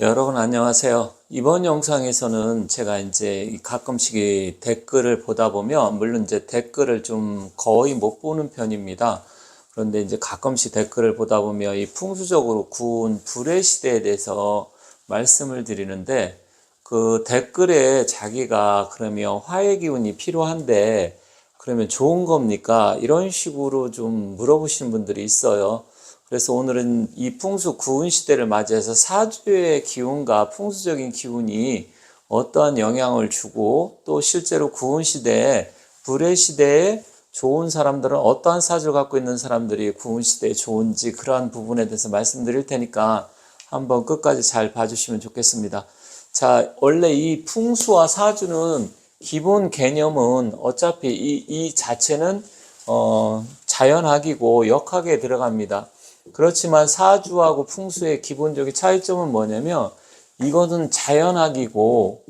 여러분 안녕하세요. 이번 영상에서는 제가 이제 가끔씩 이 댓글을 보다 보면 물론 이제 댓글을 좀 거의 못 보는 편입니다. 그런데 이제 가끔씩 댓글을 보다 보면 이 풍수적으로 구운 불의 시대에 대해서 말씀을 드리는데 그 댓글에 자기가 그러면 화해 기운이 필요한데 그러면 좋은 겁니까? 이런 식으로 좀 물어보시는 분들이 있어요. 그래서 오늘은 이 풍수 구운 시대를 맞이해서 사주의 기운과 풍수적인 기운이 어떠한 영향을 주고 또 실제로 구운 시대에 불의 시대에 좋은 사람들은 어떠한 사주를 갖고 있는 사람들이 구운 시대에 좋은지 그러한 부분에 대해서 말씀드릴 테니까 한번 끝까지 잘 봐주시면 좋겠습니다. 자, 원래 이 풍수와 사주는 기본 개념은 어차피 이, 이 자체는 어, 자연학이고 역학에 들어갑니다. 그렇지만 사주하고 풍수의 기본적인 차이점은 뭐냐면 이것은 자연학이고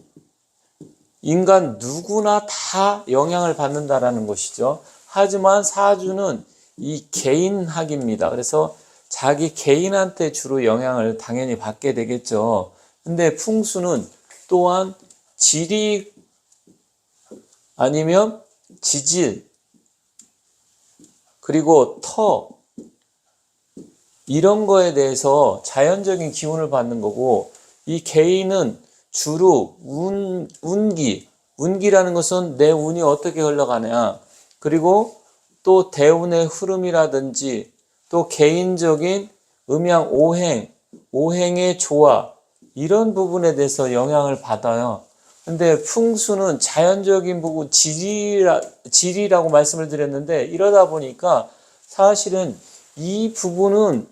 인간 누구나 다 영향을 받는다라는 것이죠. 하지만 사주는 이 개인학입니다. 그래서 자기 개인한테 주로 영향을 당연히 받게 되겠죠. 근데 풍수는 또한 지리 아니면 지질 그리고 터 이런 거에 대해서 자연적인 기운을 받는 거고 이 개인은 주로 운, 운기, 운기라는 것은 내 운이 어떻게 흘러가냐 그리고 또 대운의 흐름이라든지 또 개인적인 음양 오행, 오행의 조화 이런 부분에 대해서 영향을 받아요. 근데 풍수는 자연적인 부분 지리라, 지리라고 말씀을 드렸는데 이러다 보니까 사실은 이 부분은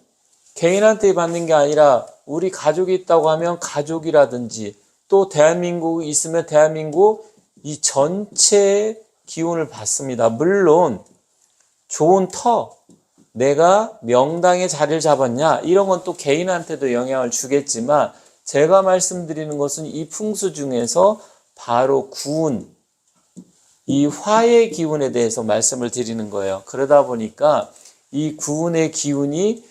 개인한테 받는 게 아니라 우리 가족이 있다고 하면 가족이라든지 또 대한민국이 있으면 대한민국 이 전체의 기운을 받습니다. 물론 좋은 터, 내가 명당에 자리를 잡았냐 이런 건 또 개인한테도 영향을 주겠지만 제가 말씀드리는 것은 이 풍수 중에서 바로 구운 이 화의 기운에 대해서 말씀을 드리는 거예요. 그러다 보니까 이 구운의 기운이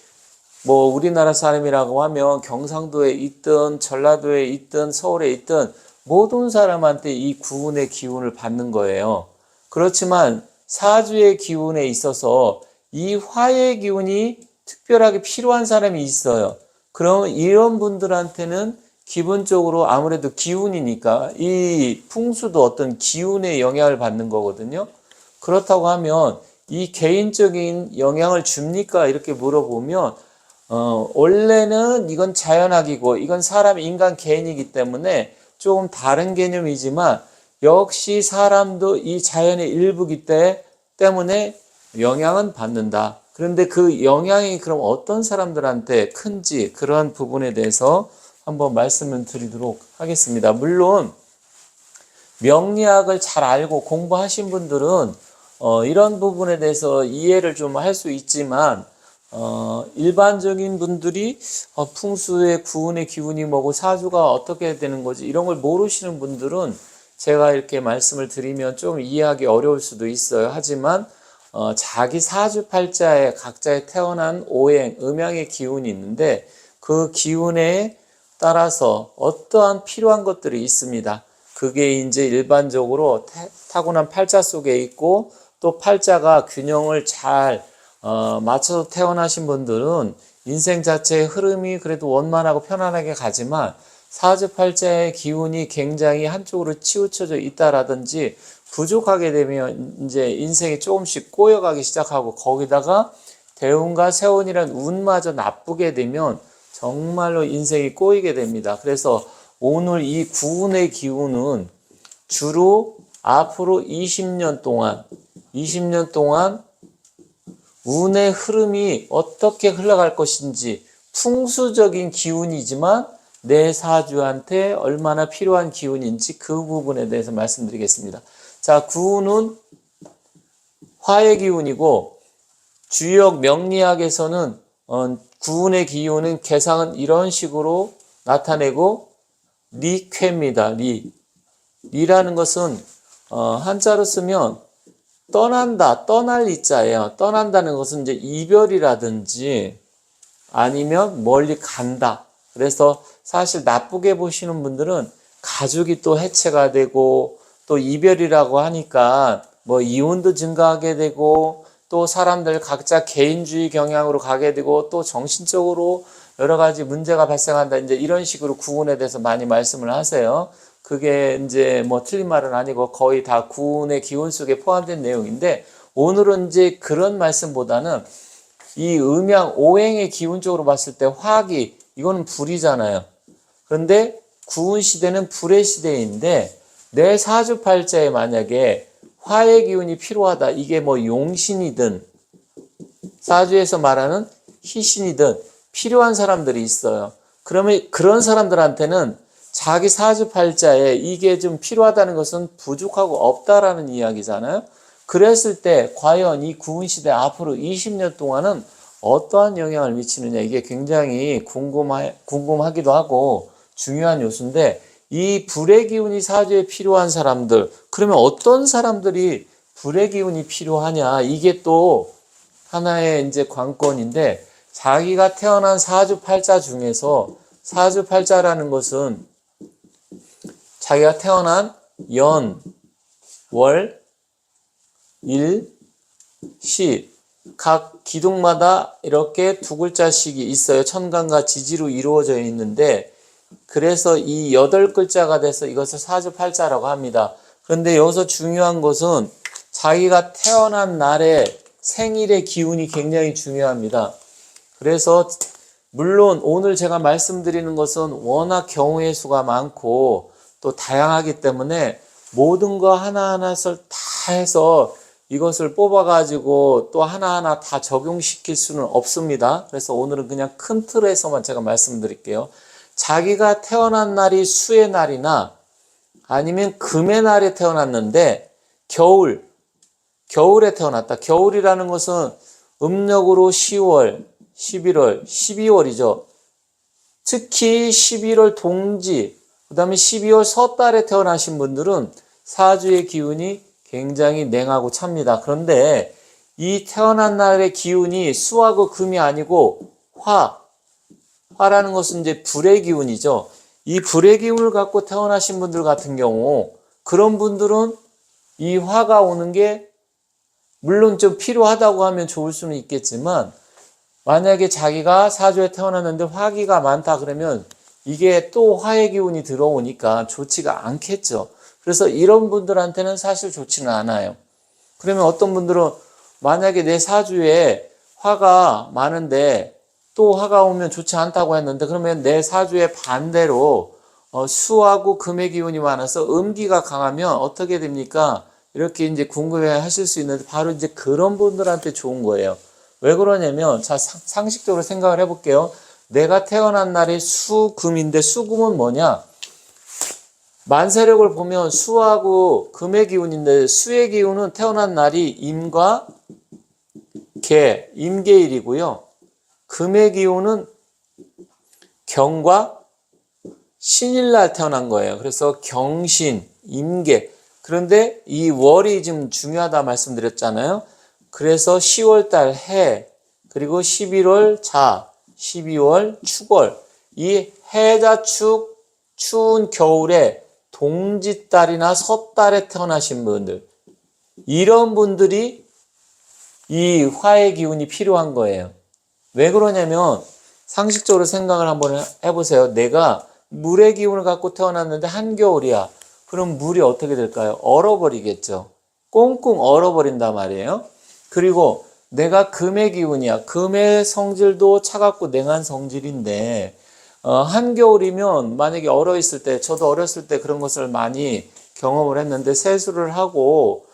뭐 우리나라 사람이라고 하면 경상도에 있든 전라도에 있든 서울에 있든 모든 사람한테 이 구운의 기운을 받는 거예요. 그렇지만 사주의 기운에 있어서 이 화의 기운이 특별하게 필요한 사람이 있어요. 그럼 이런 분들한테는 기본적으로 아무래도 기운이니까 이 풍수도 어떤 기운의 영향을 받는 거거든요. 그렇다고 하면 이 개인적인 영향을 줍니까? 이렇게 물어보면 어, 원래는 이건 자연학이고 이건 사람 인간 개인이기 때문에 조금 다른 개념이지만 역시 사람도 이 자연의 일부기 때 때문에 영향은 받는다. 그런데 그 영향이 그럼 어떤 사람들한테 큰지 그러한 부분에 대해서 한번 말씀을 드리도록 하겠습니다. 물론 명리학을 잘 알고 공부하신 분들은 어, 이런 부분에 대해서 이해를 좀 할 수 있지만 어, 일반적인 분들이 어, 풍수의 구운의 기운이 뭐고 사주가 어떻게 되는 거지 이런 걸 모르시는 분들은 제가 이렇게 말씀을 드리면 좀 이해하기 어려울 수도 있어요. 하지만 어, 자기 사주 팔자에 각자의 태어난 오행, 음양의 기운이 있는데 그 기운에 따라서 어떠한 필요한 것들이 있습니다. 그게 이제 일반적으로 타고난 팔자 속에 있고 또 팔자가 균형을 잘 어, 맞춰서 태어나신 분들은 인생 자체의 흐름이 그래도 원만하고 편안하게 가지만 사주팔자의 기운이 굉장히 한쪽으로 치우쳐져 있다라든지 부족하게 되면 이제 인생이 조금씩 꼬여가기 시작하고 거기다가 대운과 세운이란 운마저 나쁘게 되면 정말로 인생이 꼬이게 됩니다. 그래서 오늘 이 구운의 기운은 주로 앞으로 20년 동안 20년 동안 운의 흐름이 어떻게 흘러갈 것인지 풍수적인 기운이지만 내 사주한테 얼마나 필요한 기운인지 그 부분에 대해서 말씀드리겠습니다. 자, 구운은 화의 기운이고 주역 명리학에서는 어, 구운의 기운은 개상은 이런 식으로 나타내고 리쾌입니다. 리. 리라는 것은 어, 한자로 쓰면 떠난다, 떠날 이자예요. 떠난다는 것은 이제 이별이라든지 아니면 멀리 간다. 그래서 사실 나쁘게 보시는 분들은 가족이 또 해체가 되고 또 이별이라고 하니까 뭐 이혼도 증가하게 되고 또 사람들 각자 개인주의 경향으로 가게 되고 또 정신적으로 여러 가지 문제가 발생한다. 이제 이런 식으로 구원에 대해서 많이 말씀을 하세요. 그게 이제 뭐 틀린 말은 아니고 거의 다 구원의 기원 속에 포함된 내용인데 오늘은 이제 그런 말씀보다는 이 음양 오행의 기운적으로 봤을 때 화기 이거는 불이잖아요. 그런데 구운 시대는 불의 시대인데 내 사주팔자에 만약에 화의 기운이 필요하다. 이게 뭐 용신이든 사주에서 말하는 희신이든 필요한 사람들이 있어요. 그러면 그런 사람들한테는 자기 사주팔자에 이게 좀 필요하다는 것은 부족하고 없다라는 이야기잖아요. 그랬을 때 과연 이 구운 시대 앞으로 20년 동안은 어떠한 영향을 미치느냐 이게 굉장히 궁금하, 궁금하기도 하고 중요한 요소인데 이 불의 기운이 사주에 필요한 사람들 그러면 어떤 사람들이 불의 기운이 필요하냐 이게 또 하나의 이제 관건인데 자기가 태어난 사주팔자 중에서 사주팔자라는 것은 자기가 태어난 연, 월, 일, 시, 각 기둥마다 이렇게 두 글자씩이 있어요. 천간과 지지로 이루어져 있는데, 그래서 이 여덟 글자가 돼서 이것을 사주팔자라고 합니다. 그런데 여기서 중요한 것은 자기가 태어난 날의 생일의 기운이 굉장히 중요합니다. 그래서 물론 오늘 제가 말씀드리는 것은 워낙 경우의 수가 많고 또 다양하기 때문에 모든 거 하나하나를 다 해서 이것을 뽑아가지고 또 하나하나 다 적용시킬 수는 없습니다. 그래서 오늘은 그냥 큰 틀에서만 제가 말씀드릴게요. 자기가 태어난 날이 수의 날이나 아니면 금의 날에 태어났는데 겨울, 겨울에 태어났다. 겨울이라는 것은 음력으로 10월, 11월, 12월이죠. 특히 11월 동지, 그 다음에 12월 서달에 태어나신 분들은 사주의 기운이 굉장히 냉하고 찹니다. 그런데 이 태어난 날의 기운이 수하고 금이 아니고 화, 화라는 것은 이제 불의 기운이죠. 이 불의 기운을 갖고 태어나신 분들 같은 경우 그런 분들은 이 화가 오는 게 물론 좀 필요하다고 하면 좋을 수는 있겠지만 만약에 자기가 사주에 태어났는데 화기가 많다 그러면 이게 또 화의 기운이 들어오니까 좋지가 않겠죠. 그래서 이런 분들한테는 사실 좋지는 않아요. 그러면 어떤 분들은 만약에 내 사주에 화가 많은데 또 화가 오면 좋지 않다고 했는데 그러면 내 사주에 반대로 어, 수하고 금의 기운이 많아서 음기가 강하면 어떻게 됩니까? 이렇게 이제 궁금해 하실 수 있는데 바로 이제 그런 분들한테 좋은 거예요. 왜 그러냐면 자 상식적으로 생각을 해볼게요. 내가 태어난 날이 수금인데 수금은 뭐냐? 만세력을 보면 수하고 금의 기운인데 수의 기운은 태어난 날이 임과 개, 임계일이고요. 금의 기운은 경과 신일날 태어난 거예요. 그래서 경신, 임계. 그런데 이 월이 지금 중요하다 말씀드렸잖아요. 그래서 10월달 해, 그리고 11월 자, 12월 축월. 이 해자축 추운 겨울에 동짓달이나 섣달에 태어나신 분들, 이런 분들이 이 화의 기운이 필요한 거예요. 왜 그러냐면 상식적으로 생각을 한번 해보세요. 내가 물의 기운을 갖고 태어났는데 한겨울이야. 그럼 물이 어떻게 될까요? 얼어버리겠죠. 꽁꽁 얼어버린단 말이에요. 그리고 내가 금의 기운이야. 금의 성질도 차갑고 냉한 성질인데 어, 한겨울이면 만약에 얼어 있을 때 저도 어렸을 때 그런 것을 많이 경험을 했는데 세수를 하고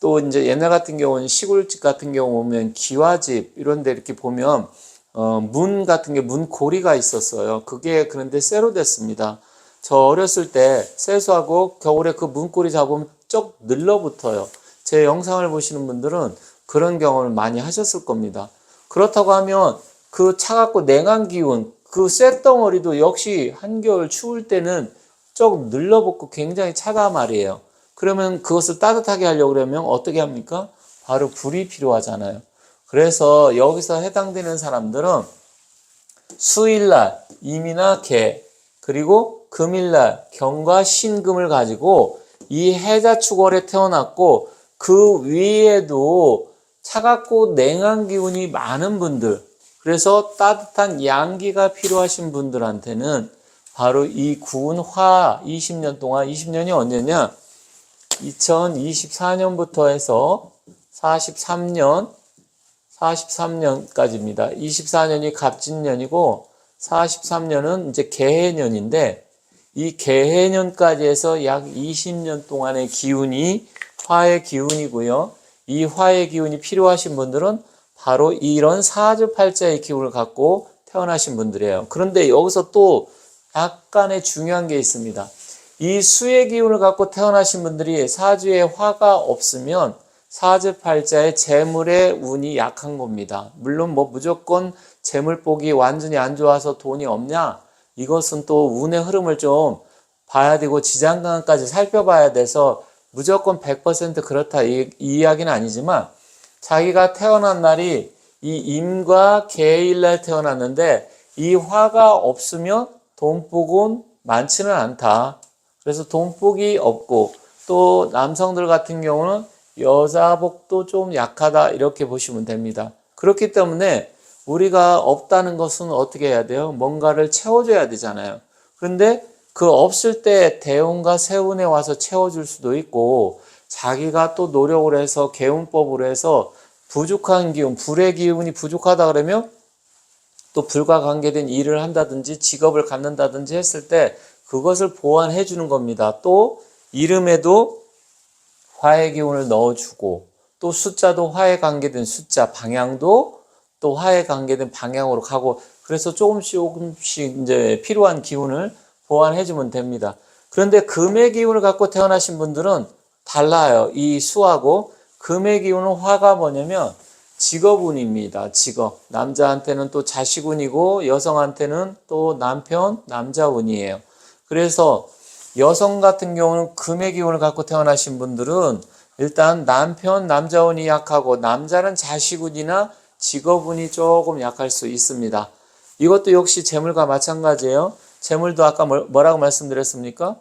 또 이제 옛날 같은 경우는 시골집 같은 경우 보면 기와집 이런 데 이렇게 보면 어, 문 같은 게 문고리가 있었어요. 그게 그런데 쇠로 됐습니다. 저 어렸을 때 세수하고 겨울에 그 문고리 잡으면 쩍 늘러붙어요. 제 영상을 보시는 분들은 그런 경험을 많이 하셨을 겁니다. 그렇다고 하면 그 차갑고 냉한 기운, 그 쇳덩어리도 역시 한겨울 추울 때는 조금 늘러붙고 굉장히 차가 말이에요. 그러면 그것을 따뜻하게 하려고 그러면 어떻게 합니까? 바로 불이 필요하잖아요. 그래서 여기서 해당되는 사람들은 수일날 임이나 개 그리고 금일날 경과 신금을 가지고 이 해자축월에 태어났고 그 위에도 차갑고 냉한 기운이 많은 분들 그래서 따뜻한 양기가 필요하신 분들한테는 바로 이 구운 화 20년 동안 20년이 언제냐 2024년부터 해서 43년 43년까지입니다. 24년이 갑진년이고 43년은 이제 개해년인데 이 개해년까지 해서 약 20년 동안의 기운이 화의 기운이고요. 이 화의 기운이 필요하신 분들은 바로 이런 사주팔자의 기운을 갖고 태어나신 분들이에요. 그런데 여기서 또 약간의 중요한 게 있습니다. 이 수의 기운을 갖고 태어나신 분들이 사주에 화가 없으면 사주팔자의 재물의 운이 약한 겁니다. 물론 뭐 무조건 재물복이 완전히 안 좋아서 돈이 없냐? 이것은 또 운의 흐름을 좀 봐야 되고 지장간까지 살펴봐야 돼서 무조건 100% 그렇다 이, 이 이야기는 아니지만 자기가 태어난 날이 이 임과 개일 날 태어났는데 이 화가 없으면 돈복은 많지는 않다. 그래서 돈복이 없고 또 남성들 같은 경우는 여자복도 좀 약하다 이렇게 보시면 됩니다. 그렇기 때문에 우리가 없다는 것은 어떻게 해야 돼요? 뭔가를 채워줘야 되잖아요. 그런데 그 없을 때 대운과 세운에 와서 채워줄 수도 있고 자기가 또 노력을 해서 개운법으로 해서 부족한 기운, 불의 기운이 부족하다 그러면 또 불과 관계된 일을 한다든지 직업을 갖는다든지 했을 때 그것을 보완해 주는 겁니다. 또 이름에도 화의 기운을 넣어주고 또 숫자도 화에 관계된 숫자 방향도 또 화에 관계된 방향으로 가고 그래서 조금씩 조금씩 이제 필요한 기운을 보완해 주면 됩니다. 그런데 금의 기운을 갖고 태어나신 분들은 달라요. 이 수하고 금의 기운은 화가 뭐냐면 직업운입니다. 직업. 남자한테는 또 자식운이고 여성한테는 또 남편, 남자운이에요. 그래서 여성 같은 경우는 금의 기운을 갖고 태어나신 분들은 일단 남편, 남자운이 약하고 남자는 자식운이나 직업운이 조금 약할 수 있습니다. 이것도 역시 재물과 마찬가지예요. 재물도 아까 뭐라고 말씀드렸습니까?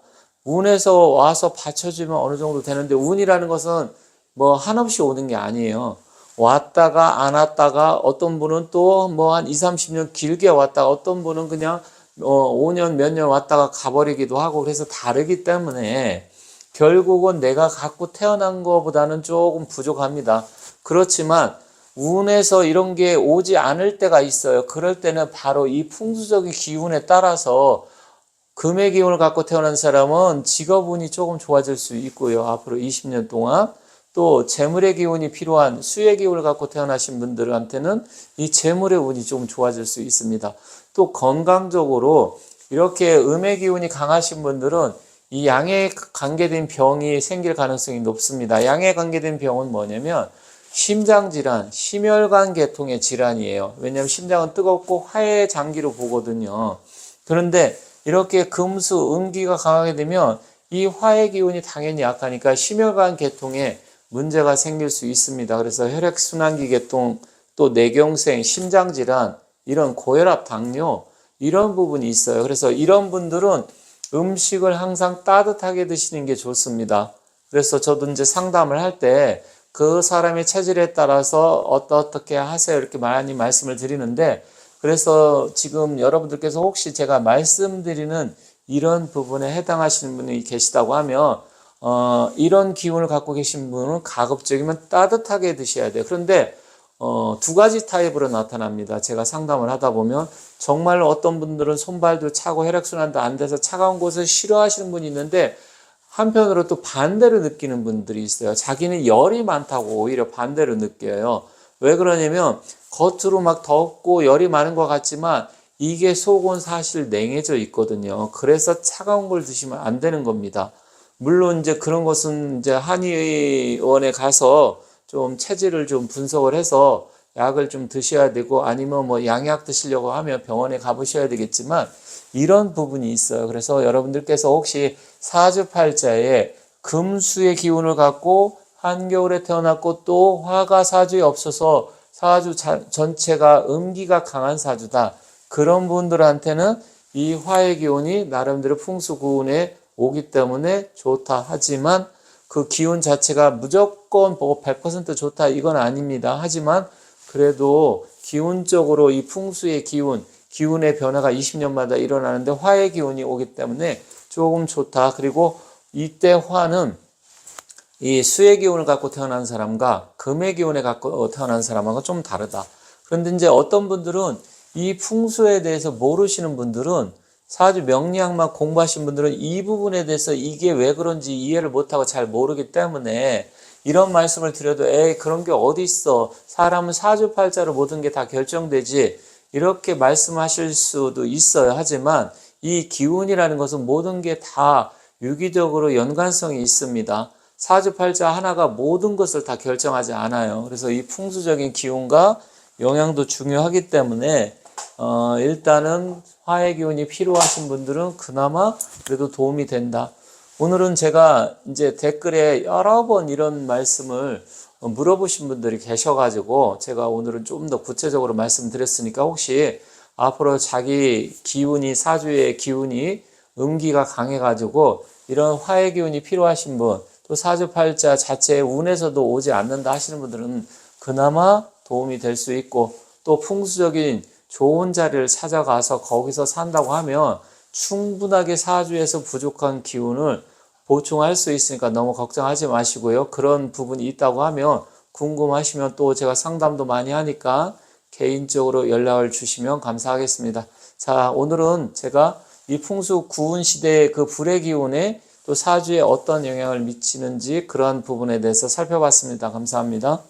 운에서 와서 받쳐주면 어느 정도 되는데 운이라는 것은 뭐 한없이 오는 게 아니에요. 왔다가 안 왔다가 어떤 분은 또 뭐 한 2, 30년 길게 왔다가 어떤 분은 그냥 어 5년 몇 년 왔다가 가버리기도 하고 그래서 다르기 때문에 결국은 내가 갖고 태어난 것보다는 조금 부족합니다. 그렇지만 운에서 이런 게 오지 않을 때가 있어요. 그럴 때는 바로 이 풍수적인 기운에 따라서 금의 기운을 갖고 태어난 사람은 직업운이 조금 좋아질 수 있고요. 앞으로 20년 동안 또 재물의 기운이 필요한 수의 기운을 갖고 태어나신 분들한테는 이 재물의 운이 좀 좋아질 수 있습니다. 또 건강적으로 이렇게 음의 기운이 강하신 분들은 이 양에 관계된 병이 생길 가능성이 높습니다. 양에 관계된 병은 뭐냐면 심장 질환, 심혈관 계통의 질환이에요. 왜냐하면 심장은 뜨겁고 화해 장기로 보거든요. 그런데 이렇게 금수, 음기가 강하게 되면 이 화해 기운이 당연히 약하니까 심혈관 계통에 문제가 생길 수 있습니다. 그래서 혈액순환기 계통, 또 뇌경색, 심장질환, 이런 고혈압, 당뇨, 이런 부분이 있어요. 그래서 이런 분들은 음식을 항상 따뜻하게 드시는 게 좋습니다. 그래서 저도 이제 상담을 할때 그 사람의 체질에 따라서 어떻게 하세요 이렇게 많이 말씀을 드리는데 그래서 지금 여러분들께서 혹시 제가 말씀드리는 이런 부분에 해당하시는 분이 계시다고 하면 어, 이런 기운을 갖고 계신 분은 가급적이면 따뜻하게 드셔야 돼요. 그런데 어, 두 가지 타입으로 나타납니다. 제가 상담을 하다 보면 정말 어떤 분들은 손발도 차고 혈액순환도 안 돼서 차가운 곳을 싫어하시는 분이 있는데 한편으로 또 반대로 느끼는 분들이 있어요. 자기는 열이 많다고 오히려 반대로 느껴요. 왜 그러냐면 겉으로 막 덥고 열이 많은 것 같지만 이게 속은 사실 냉해져 있거든요. 그래서 차가운 걸 드시면 안 되는 겁니다. 물론 이제 그런 것은 이제 한의원에 가서 좀 체질을 좀 분석을 해서 약을 좀 드셔야 되고 아니면 뭐 양약 드시려고 하면 병원에 가보셔야 되겠지만 이런 부분이 있어요. 그래서 여러분들께서 혹시 사주팔자에 금수의 기운을 갖고 한겨울에 태어났고 또 화가 사주에 없어서 사주 전체가 음기가 강한 사주다. 그런 분들한테는 이 화의 기운이 나름대로 풍수구운에 오기 때문에 좋다 하지만 그 기운 자체가 무조건 뭐100% 좋다 이건 아닙니다. 하지만 그래도 기운적으로 이 풍수의 기운, 기운의 변화가 20년마다 일어나는데 화의 기운이 오기 때문에 조금 좋다. 그리고 이때 화는 이 수의 기운을 갖고 태어난 사람과 금의 기운을 갖고 태어난 사람하고 좀 다르다. 그런데 이제 어떤 분들은 이 풍수에 대해서 모르시는 분들은 사주 명리학만 공부하신 분들은 이 부분에 대해서 이게 왜 그런지 이해를 못하고 잘 모르기 때문에 이런 말씀을 드려도 에이 그런 게 어디 있어? 사람은 사주팔자로 모든 게 다 결정되지. 이렇게 말씀하실 수도 있어요. 하지만 이 기운이라는 것은 모든 게 다 유기적으로 연관성이 있습니다. 사주팔자 하나가 모든 것을 다 결정하지 않아요. 그래서 이 풍수적인 기운과 영향도 중요하기 때문에 어, 일단은 화의 기운이 필요하신 분들은 그나마 그래도 도움이 된다. 오늘은 제가 이제 댓글에 여러 번 이런 말씀을 물어보신 분들이 계셔가지고 제가 오늘은 좀 더 구체적으로 말씀드렸으니까 혹시 앞으로 자기 기운이 사주의 기운이 음기가 강해가지고 이런 화의 기운이 필요하신 분, 또 사주팔자 자체의 운에서도 오지 않는다 하시는 분들은 그나마 도움이 될 수 있고 또 풍수적인 좋은 자리를 찾아가서 거기서 산다고 하면 충분하게 사주에서 부족한 기운을 보충할 수 있으니까 너무 걱정하지 마시고요. 그런 부분이 있다고 하면 궁금하시면 또 제가 상담도 많이 하니까 개인적으로 연락을 주시면 감사하겠습니다. 자, 오늘은 제가 이 풍수 구운 시대의 그 불의 기운에 또 사주에 어떤 영향을 미치는지 그런 부분에 대해서 살펴봤습니다. 감사합니다.